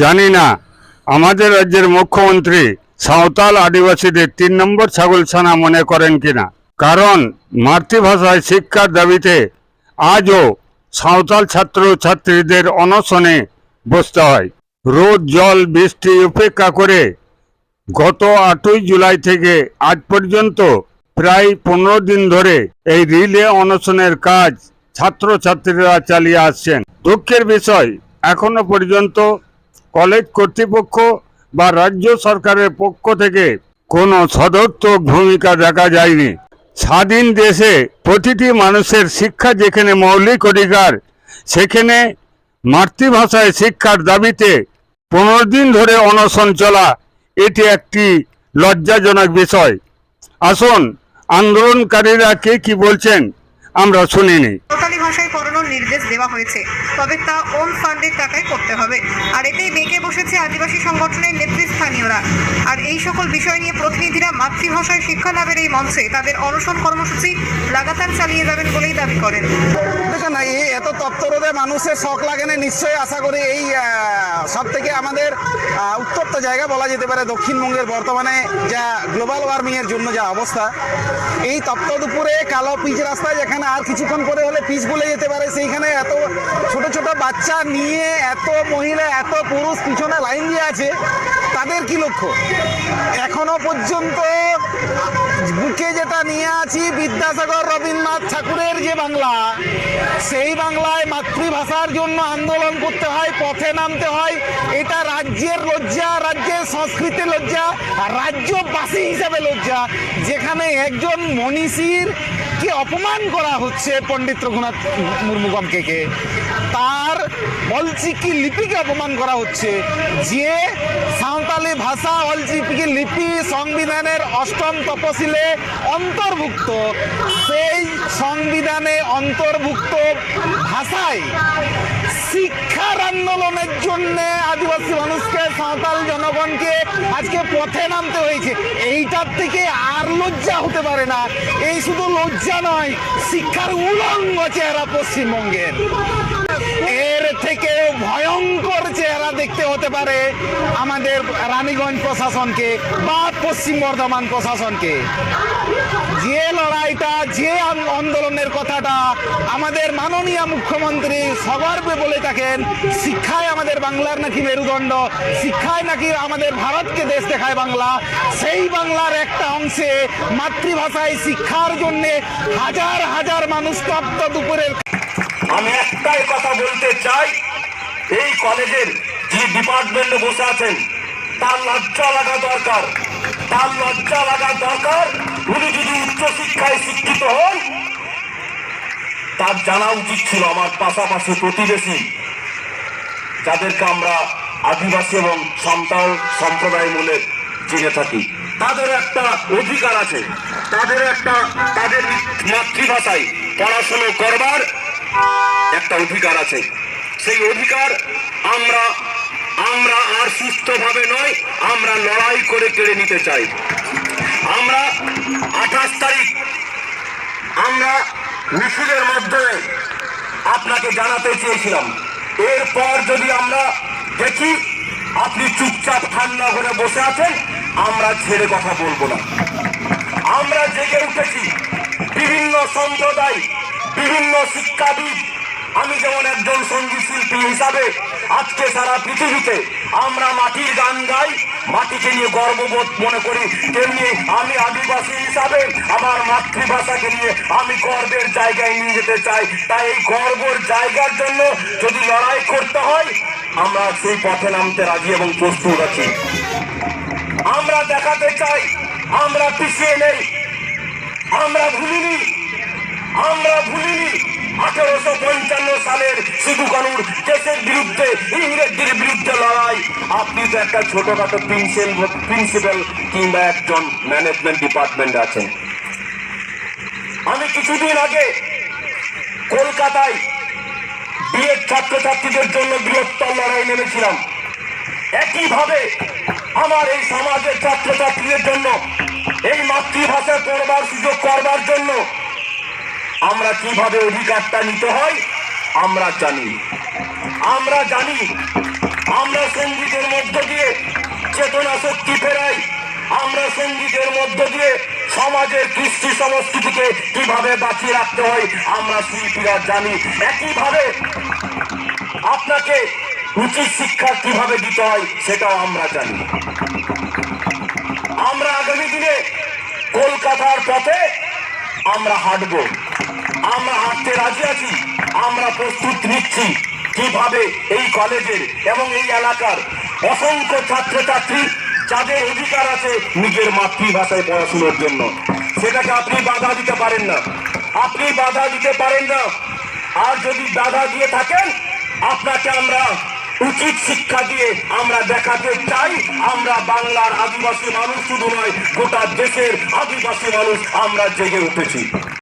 জানি না। আমাদের রাজ্যের মুখ্যমন্ত্রী সাঁওতাল আদিবাসীদের তিন নম্বর ছাগলছানা মনে করেন কিনা? কারণ মাতৃভাষায় শিক্ষার দাবিতে আজও সাঁওতাল ছাত্র ছাত্রীদের অনশনে বসতে হয়। রোদ, জল, বৃষ্টি উপেক্ষা করে গত আটই জুলাই থেকে আজ পর্যন্ত প্রায় পনেরো দিন ধরে এই রিলে অনশনের কাজ ছাত্রছাত্রীরা চালিয়ে আসছেন। দুঃখের বিষয়, এখনও পর্যন্ত কলেজ কর্তৃপক্ষ বা রাজ্য সরকারের পক্ষ থেকে কোনো সদর্থক ভূমিকা দেখা যায়নি। স্বাধীন দেশে প্রতিটি মানুষের শিক্ষা যেখানে মৌলিক অধিকার, সেখানে মাতৃভাষায় শিক্ষার দাবিতে পনেরো দিন ধরে অনশন চলা, এটি একটি লজ্জাজনক বিষয়। আসুন, আন্দোলনকারীরা কে কি বলছেন? আমরা শুনিনি সাঁওতালি ভাষায় পড়ানোর নির্দেশ দেওয়া হয়েছে, তবে তা ওন ফান্ডের টাকায় করতে হবে। আর এতেই বেঁকে বসেছে আদিবাসী সংগঠনের নেতৃস্থানীয়রা। আর এই সকল বিষয় নিয়ে প্রতিনিধিরা মাতৃভাষায় শিক্ষা লাভের এই মঞ্চে তাদের অনশন কর্মসূচি লাগাতার চালিয়ে যাবেন বলেই দাবি করেন। দেখেন না এই এত তত্ত্বরোধে মানুষের শখ লাগে না, নিশ্চয়ই আশা করি এই সব থেকে আমাদের উত্তপ্ত জায়গা বলা যেতে পারে দক্ষিণবঙ্গের বর্তমানে যা গ্লোবাল ওয়ার্মিংয়ের জন্য যা অবস্থা। এই তপ্ত দুপুরে কালো পিচ রাস্তায় যেখানে আর কিছুক্ষণ পরে হলে পিচ বলে যেতে পারে, সেইখানে এত ছোট ছোট বাচ্চা নিয়ে এত মহিলা, এত পুরুষ পিছনে লাইন দিয়ে আছে। তাদের কি লক্ষ্য? এখনও পর্যন্ত বুকে যেটা নিয়ে আছি বিদ্যাসাগর, রবীন্দ্রনাথ ঠাকুরের যে বাংলা, সেই বাংলায় মাতৃভাষার জন্য আন্দোলন করতে হয়, পথে নামতে হয়। এটা রাজ্যের লজ্জা, রাজ্যের সংস্কৃতির লজ্জা, রাজ্যবাসী হিসাবে লজ্জা। যেখানে একজন মনীষীর কি অপমান করা হচ্ছে পণ্ডিত রঘুনাথ মুর্মুগমকে কে তার অলচিকি লিপিকে অপমান করা হচ্ছে। যে সাঁওতালি ভাষা অলচিকি লিপি সংবিধানের অষ্টম তপশিলে অন্তর্ভুক্ত, সেই সংবিধানে অন্তর্ভুক্ত ভাষায় শিক্ষার আন্দোলনের জন্য আদিবাসী মানুষকে সাঁওতাল জনগণকে আজকে পথে নামতে হয়েছে। এইটার থেকে আর লজ্জা হতে পারে না। এই শুধু লজ্জা নয়, শিক্ষার উলঙ্গ চেহারা পশ্চিমবঙ্গের। থেকে ভয়ঙ্কর চেহারা দেখতে হতে পারে আমাদের রানীগঞ্জ প্রশাসনকে বা পশ্চিম বর্ধমান প্রশাসনকে। যে লড়াইটা, যে আন্দোলনের কথাটা আমাদের মাননীয় মুখ্যমন্ত্রী সগর্বে বলে থাকেন, শিক্ষায় আমাদের বাংলার নাকি মেরুদণ্ড, শিক্ষায় নাকি আমাদের ভারতকে দেশ দেখায় বাংলা, সেই বাংলার একটা অংশে মাতৃভাষায় শিক্ষার জন্য হাজার হাজার মানুষ তপ্ত দুপুরের আমি একটাই কথা বলতে চাই, এই কলেজের যে ডিপার্টমেন্টে বসে আছেন, তার লজ্জা লাগা দরকার। তার লজ্জা লাগা দরকার, উনি যদি উচ্চশিক্ষায় শিক্ষিত হন, তার জানা উচিত ছিল আমার পাশাপাশি প্রতিবেশী, যাদেরকে আমরা আদিবাসী এবং সন্তাল সম্প্রদায় বলে জেনে থাকি। তাদের একটা অধিকার আছে। তাদের একটা, তাদের মাতৃভাষায় পড়াশুনো করবার একটা অধিকার আছে। সেই অধিকার আমরা আমরা আর সুস্থভাবে নয় আমরা লড়াই করে কেড়ে নিতে চাই। আমরা আঠাশ তারিখ, আমরা মিছিলের মাধ্যমে আপনাকে জানাতে চেয়েছিলাম। এরপর যদি আমরা দেখি আপনি চুপচাপ ঠান্ডা করে বসে আছেন, আমরা ছেড়ে কথা বলব না। আমরা জেগে উঠেছি। বিভিন্ন সম্প্রদায় বিভিন্ন শিক্ষাবিদ, আমি যেমন একজন সংগীত শিল্পী হিসাবে আজকে সারা পৃথিবীতে আমরা মাটির গান গাই, মাটিকে নিয়ে গর্ববোধ মনে করি, তেমনি আমি আদিবাসী হিসাবে আমার মাতৃভাষাকে নিয়ে আমি গর্বের জায়গায় নিয়ে যেতে চাই। তাই এই গর্বর জায়গার জন্য যদি লড়াই করতে হয়, আমরা সেই পথে নামতে রাজি এবং প্রস্তুত আছি। আমরা দেখাতে চাই, আমরা পিছিয়ে নেই, আমরা ভুলিনি, আমরা পঞ্চান্ন সালের সিধু কানুর দেশের বিরুদ্ধে, ইংরেজদের বিরুদ্ধে লড়াই। আপনি তো একটা ছোটখাটো প্রিন্সিপাল প্রিন্সিপাল কিংবা একজন ম্যানেজমেন্ট ডিপার্টমেন্ট আছেন। আমি কিছুদিন আগে কলকাতায় বিয়ের ছাত্রছাত্রীদের জন্য বৃহত্তর লড়াই নেমেছিলাম। একইভাবে আমার এই সমাজের ছাত্রছাত্রীদের জন্য, এই মাতৃভাষা পড়বার, সুযোগ করবার জন্য আমরা কীভাবে অধিকারটা নিতে হয় আমরা জানি। আমরা জানি, আমরা সঙ্গীতের মধ্য দিয়ে চেতনা শক্তি ফেরাই। আমরা সঙ্গীতের মধ্য দিয়ে সমাজের কৃষ্টি সংস্কৃতিকে কীভাবে বাঁচিয়ে রাখতে হয়, আমরা শিল্পীরা জানি। একইভাবে আপনাকে উচিত শিক্ষা কীভাবে দিতে হয়, সেটাও আমরা জানি। আমরা আগামী দিনে কলকাতার পথে আমরা হাঁটবো। আমরা হাঁটতে রাজি আছি, আমরা প্রস্তুত নিচ্ছি কীভাবে এই কলেজের এবং এই এলাকার অসংখ্য ছাত্রছাত্রী যাদের অধিকার আছে নিজের মাতৃভাষায় পড়াশুনোর জন্য। সেটাকে আপনি বাধা দিতে পারেন না। আপনি বাধা দিতে পারেন না। আর যদি বাধা দিয়ে থাকেন, আপনাকে আমরা উচিত শিক্ষা দিয়ে আমরা দেখাতে চাই, আমরা বাংলার আদিবাসী মানুষ শুধু নয়, গোটা দেশের আদিবাসী মানুষ আমরা জেগে উঠেছি।